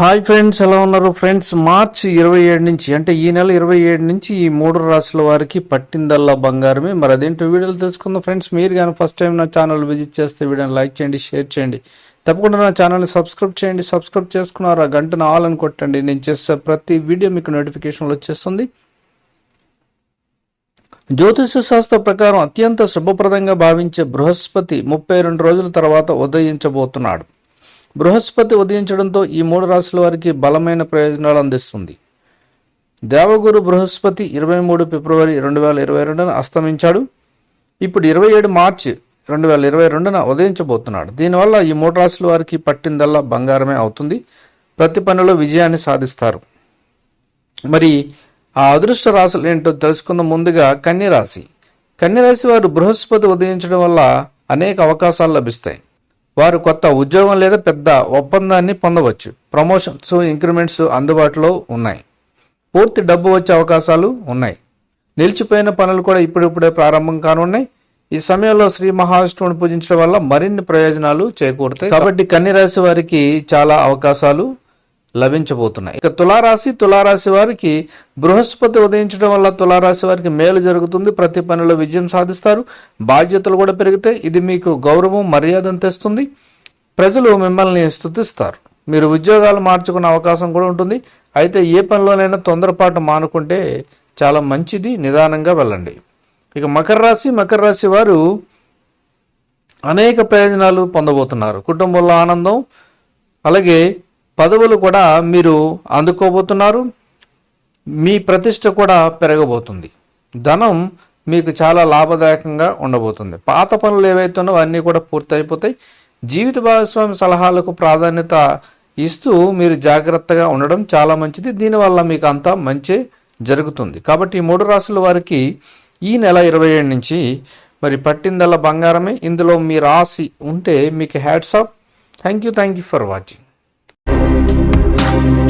Hi friends ఎలా ఉన్నారు friends మార్చి ఇరవై ఏడు నుంచి అంటే ఈ నెల ఇరవై ఏడు నుంచి ఈ మూడు రాసుల వారికి పట్టిందల్లా బంగారమే. మరి అదేంటో వీడియోలు తెలుసుకుందాం ఫ్రెండ్స్ మీరు కానీ ఫస్ట్ టైం నా ఛానల్ విజిట్ చేస్తే వీడియోని లైక్ చేయండి షేర్ చేయండి. తప్పకుండా నా ఛానల్ని సబ్స్క్రైబ్ చేయండి. సబ్స్క్రైబ్ చేసుకున్నారు ఆ గంటను ఆల్ అని కొట్టండి. నేను చేసే ప్రతి వీడియో మీకు నోటిఫికేషన్లు వచ్చేస్తుంది. జ్యోతిష శాస్త్ర ప్రకారం అత్యంత శుభప్రదంగా భావించే బృహస్పతి ముప్పై రెండు రోజుల తర్వాత ఉదయించబోతున్నాడు. బృహస్పతి ఉదయించడంతో ఈ మూడు రాశుల వారికి బలమైన ప్రయోజనాలు అందిస్తుంది. దేవగురు బృహస్పతి ఇరవై మూడు ఫిబ్రవరి రెండు వేల ఇరవై రెండున అస్తమించాడు. ఇప్పుడు ఇరవై ఏడు మార్చి రెండు వేల ఇరవై రెండున ఉదయించబోతున్నాడు. దీనివల్ల ఈ మూడు రాశుల వారికి పట్టిందల్లా బంగారమే అవుతుంది. ప్రతి పనిలో విజయాన్ని సాధిస్తారు. మరి ఆ అదృష్ట రాశులు ఏంటో తెలుసుకున్న ముందుగా కన్యరాశి. కన్యరాశి వారు బృహస్పతి ఉదయించడం వల్ల అనేక అవకాశాలు లభిస్తాయి. వారు కొత్త ఉద్యోగం లేదా పెద్ద ఒప్పందాన్ని పొందవచ్చు. ప్రమోషన్స్ ఇంక్రిమెంట్స్ అందుబాటులో ఉన్నాయి. పూర్తి డబ్బు వచ్చే అవకాశాలు ఉన్నాయి. నిలిచిపోయిన పనులు కూడా ఇప్పుడిప్పుడే ప్రారంభం కానున్నాయి. ఈ సమయంలో శ్రీ మహావిష్ణువుని పూజించడం వల్ల మరిన్ని ప్రయోజనాలు చేకూరుతాయి. కాబట్టి కన్యరాశి వారికి చాలా అవకాశాలు లభించబోతున్నాయి. ఇక తులారాశి తులారాశి వారికి బృహస్పతి ఉదయించడం వల్ల తులారాశి వారికి మేలు జరుగుతుంది. ప్రతి పనిలో విజయం సాధిస్తారు. బాధ్యతలు కూడా పెరిగితే ఇది మీకు గౌరవం మర్యాదను తెస్తుంది. ప్రజలు మిమ్మల్ని స్థుతిస్తారు మీరు ఉద్యోగాలు మార్చుకునే అవకాశం కూడా ఉంటుంది. అయితే ఏ పనిలోనైనా తొందరపాటు మానుకుంటే చాలా మంచిది. నిదానంగా వెళ్ళండి. ఇక మకర రాశి మకర రాశి వారు అనేక ప్రయోజనాలు పొందబోతున్నారు. కుటుంబంలో ఆనందం అలాగే పదవులు కూడా మీరు అందుకోబోతున్నారు. మీ ప్రతిష్ట కూడా పెరగబోతుంది. ధనం మీకు చాలా లాభదాయకంగా ఉండబోతుంది. పాత పనులు ఏవైతున్నాయో అన్నీ కూడా పూర్తయిపోతాయి. జీవిత భాగస్వామి సలహాలకు ప్రాధాన్యత ఇస్తూ మీరు జాగ్రత్తగా ఉండడం చాలా మంచిది. దీనివల్ల మీకు అంతా మంచి జరుగుతుంది. కాబట్టి ఈ మూడు రాసుల వారికి ఈ నెల ఇరవై ఏడు నుంచి మరి పట్టిందల బంగారమే. ఇందులో మీ రాసి ఉంటే మీకు hats off thank you thank you for watching. Bye.